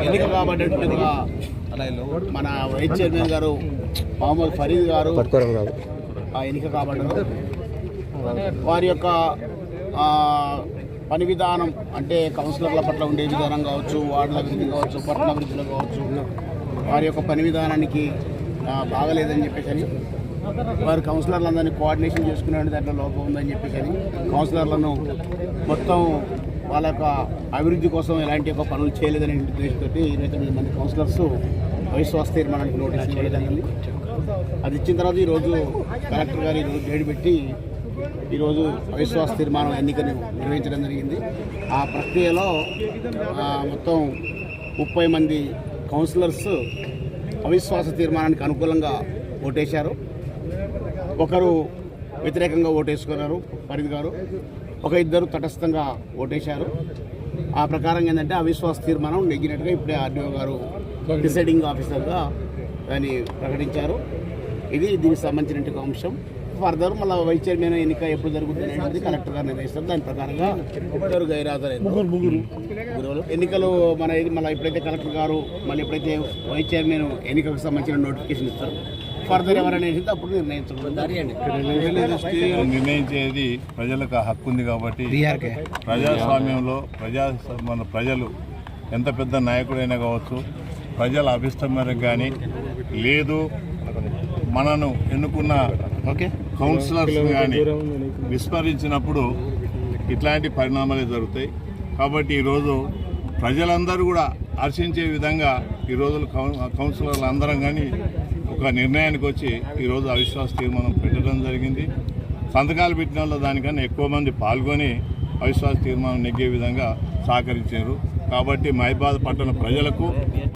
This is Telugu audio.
ఎన్నిక కాబట్టినటువంటి మన వైస్ చైర్మన్ గారు మహమ్మద్ ఫరీద్ గారు ఆ ఎన్నిక కాబట్టి వారి యొక్క పని విధానం అంటే కౌన్సిలర్ల పట్ల ఉండే విధానం కావచ్చు వార్డుల అభివృద్ధి కావచ్చు పట్టణ అభివృద్ధిలో కావచ్చు వారి యొక్క పని విధానానికి బాగలేదని చెప్పేసి అని వారు కౌన్సిలర్లందరినీ కోఆర్డినేషన్ చేసుకునే దాంట్లో లోపం ఉందని చెప్పేసి కానీ కౌన్సిలర్లను మొత్తం వాళ్ళ యొక్క అభివృద్ధి కోసం ఎలాంటి యొక్క పనులు చేయలేదనే ఉద్దేశంతో ఇరవై తొమ్మిది మంది కౌన్సిలర్స్ అవిశ్వాస తీర్మానానికి నోటీస్ చేయడం అది ఇచ్చిన తర్వాత ఈరోజు కలెక్టర్ గారు ఈరోజు డేట్ పెట్టి ఈరోజు అవిశ్వాస తీర్మానం ఎన్నికను నిర్వహించడం జరిగింది. ఆ ప్రక్రియలో మొత్తం ముప్పై మంది కౌన్సిలర్స్ అవిశ్వాస తీర్మానానికి అనుకూలంగా ఓటేశారు. ఒకరు వ్యతిరేకంగా ఓటేసుకున్నారు ఫరీద్ గారు. ఒక ఇద్దరు తటస్థంగా ఓటేశారు. ఆ ప్రకారం ఏంటంటే అవిశ్వాస తీర్మానం నెగ్గినట్టుగా ఇప్పుడే ఆర్డీఓ గారు డిసైడింగ్ ఆఫీసర్గా దాన్ని ప్రకటించారు. ఇది దీనికి సంబంధించిన అంశం. ఫర్దర్ మళ్ళీ వైస్ చైర్మన్ ఎన్నిక ఎప్పుడు జరుగుతుంది అనేది కలెక్టర్ గారు నిర్ణయిస్తారు. దాని ప్రకారంగా ఇద్దరు గైరాజరైన ఎన్నికలు మన ఇది మళ్ళీ ఎప్పుడైతే కలెక్టర్ గారు మళ్ళీ ఎప్పుడైతే వైస్ చైర్మన్ ఎన్నికకు సంబంధించిన నోటిఫికేషన్ ఇస్తారు ఫర్దర్ ఎవరైనా వేసింది అప్పుడు నిర్ణయించడం నిర్ణయించేది ప్రజలకు హక్కు ఉంది కాబట్టి ప్రజాస్వామ్యంలో ప్రజా మన ప్రజలు ఎంత పెద్ద నాయకుడైనా కావచ్చు ప్రజల అభిష్టం మేరకు కానీ లేదు మనను ఎన్నుకున్న ఓకే. కౌన్సిలర్స్ కానీ విస్మరించినప్పుడు ఇట్లాంటి పరిణామాలే జరుగుతాయి. కాబట్టి ఈరోజు ప్రజలందరూ కూడా హర్షించే విధంగా ఈ రోజు కౌన్సిలర్లు అందరం కానీ ఒక నిర్ణయానికి వచ్చి ఈరోజు అవిశ్వాస తీర్మానం పెట్టడం జరిగింది. సంతకాలు పెట్టిన వాళ్ళు దానికన్నా ఎక్కువ మంది పాల్గొని అవిశ్వాస తీర్మానం నెగ్గే విధంగా సహకరించారు. కాబట్టి మహిబాద్ పట్టణ ప్రజలకు